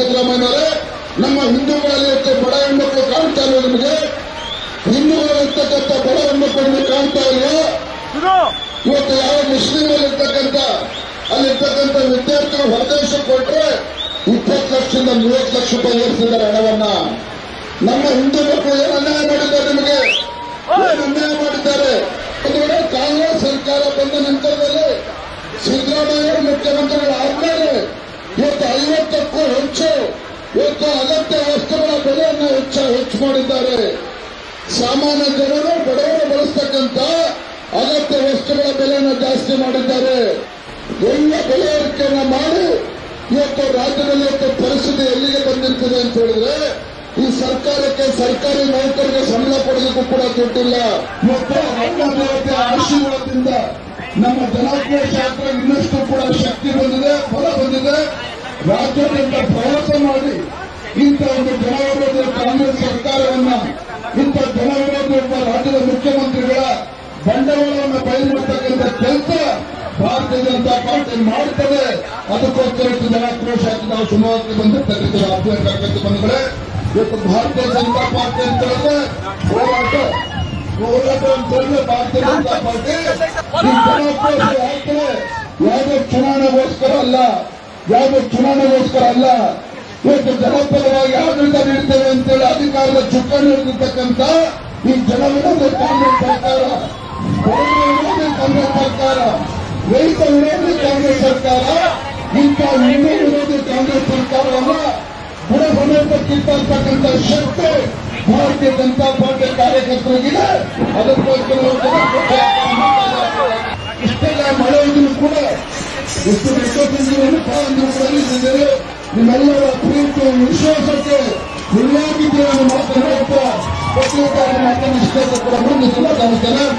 ಸಿದ್ದರಾಮಯ್ಯನವರೇ ನಮ್ಮ ಹಿಂದೂಗಳಲ್ಲಿ ಬಡ ಹೆಣ್ಮಕ್ಳು ಕಾಣ್ತಾ ಇಲ್ವ ನಿಮಗೆ? ಹಿಂದೂಗಳಲ್ಲಿ ಇರ್ತಕ್ಕಂಥ ಬಡ ಹೆಣ್ಮಕ್ಳು ನಿಮಗೆ ಕಾಣ್ತಾ ಇಲ್ವಾ? ಇವತ್ತು ಯಾವ ಮುಸ್ಲಿಮಲ್ಲಿರ್ತಕ್ಕಂಥ ಅಲ್ಲಿರ್ತಕ್ಕಂಥ ವಿದ್ಯಾರ್ಥಿಗಳು ಹೊರದೇಶಕ್ಕೆ ಕೊಟ್ಟರೆ ಇಪ್ಪತ್ತು ಲಕ್ಷದಿಂದ ಮೂವತ್ತು ಲಕ್ಷ ರೂಪಾಯಿ ಏರಿಸಿದ್ದಾರೆ ಹಣವನ್ನ. ನಮ್ಮ ಹಿಂದೂ ಮಕ್ಕಳು ಏನು ಅನ್ಯಾಯ ಐವತ್ತಕ್ಕೂ ಹೆಚ್ಚು ಇವತ್ತು ಅಗತ್ಯ ವಸ್ತುಗಳ ಬೆಲೆಯನ್ನು ಹೆಚ್ಚ ಹೆಚ್ಚು ಮಾಡಿದ್ದಾರೆ. ಸಾಮಾನ್ಯ ಜನರು ಬಡವರು ಬಳಸ್ತಕ್ಕಂತ ಅಗತ್ಯ ವಸ್ತುಗಳ ಬೆಲೆಯನ್ನು ಜಾಸ್ತಿ ಮಾಡಿದ್ದಾರೆ. ಎಲ್ಲ ಬೆಲೆ ಏರಿಕೆಯನ್ನ ಮಾಡಿ ಇವತ್ತು ರಾಜ್ಯದಲ್ಲಿ ಇವತ್ತು ಪರಿಸ್ಥಿತಿ ಎಲ್ಲಿಗೆ ಬಂದಿರ್ತದೆ ಅಂತ ಹೇಳಿದ್ರೆ, ಈ ಸರ್ಕಾರಕ್ಕೆ ಸರ್ಕಾರಿ ನೌಕರಿಗೆ ಸಂಬಳ ಪಡೆದಕ್ಕೂ ಕೂಡ ದುಡ್ಡಿಲ್ಲ. ಇವತ್ತು ಆಶೀರ್ವಾದದಿಂದ ನಮ್ಮ ಜನಾಕ್ರೋಶ ಯಾತ್ರೆ ರಾಜ್ಯಾದ್ಯಂತ ಪ್ರವಾಸ ಮಾಡಿ ಇಂಥ ಒಂದು ಜನವಿರೋಧಿ ಕಾಂಗ್ರೆಸ್ ಸರ್ಕಾರವನ್ನ, ಇಂಥ ಜನವಿರೋಧಿ ರಾಜ್ಯದ ಮುಖ್ಯಮಂತ್ರಿಗಳ ಬಂಡವಾಳವನ್ನು ಬಯಲುಬಿಡ್ತಕ್ಕಂಥ ಕೆಲಸ ಭಾರತೀಯ ಜನತಾ ಪಾರ್ಟಿ ಮಾಡುತ್ತದೆ. ಅದಕ್ಕೋಸ್ಕರ ಜನಾಕ್ರೋಶ ಆಗಿ ನಾವು ಸುಮಾರು ಬಂದಿರ್ತಕ್ಕಂಥ ರಾಜ್ಯ ಕಾರ್ಯಕರ್ತ ಬಂಧುಗಳೇ ಇವತ್ತು ಭಾರತೀಯ ಜನತಾ ಪಾರ್ಟಿ ಅಂತ ಹೇಳಿದ್ರೆ ಹೋರಾಟ ಹೋರಾಟ ಅಂತ ಹೇಳಿದ್ರೆ ಭಾರತೀಯ ಜನತಾ ಪಾರ್ಟಿ. ಜನಾಕ್ರೋಶ ಯಾವುದೇ ಚುನಾವಣೆಗೋಸ್ಕರ ಅಲ್ಲ. ಯಾವುದೇ ಚುನಾವಣೆಗೋಸ್ಕರ ಅಲ್ಲ, ಇವತ್ತು ಜನಪರವಾಗಿ ಆಡಳಿತ ನೀಡ್ತೇವೆ ಅಂತೇಳಿ ಅಧಿಕಾರದ ಚುಕ್ಕಾಣಿ ಹಿಡಿದಿರ್ತಕ್ಕಂಥ ಈ ಜನವಿರೋಧ ಕಾಂಗ್ರೆಸ್ ಸರ್ಕಾರ ವಿರೋಧಿ ಕಾಂಗ್ರೆಸ್ ಸರ್ಕಾರ, ರೈತ ವಿರೋಧಿ ಕಾಂಗ್ರೆಸ್ ಸರ್ಕಾರ, ಇಂಥ ಹಿಂದೂ ವಿರೋಧಿ ಕಾಂಗ್ರೆಸ್ ಸರ್ಕಾರವನ್ನ ಬುಡ ಸಮೇತ ಕಿತ್ತರ್ತಕ್ಕಂಥ ಶಕ್ತಿ ಭಾರತೀಯ ಜನತಾ ಪಾರ್ಟಿ ಕಾರ್ಯಕರ್ತರಿಗಿದೆ. ಅದಕ್ಕೋಸ್ಕರ Questo messaggio non quando salite delle di maniera appunto sciocca كل واحد يعمل مقطع نقطة بسيطة إحنا عندنا مشكلة كل عمرنا سمعت عن الكلام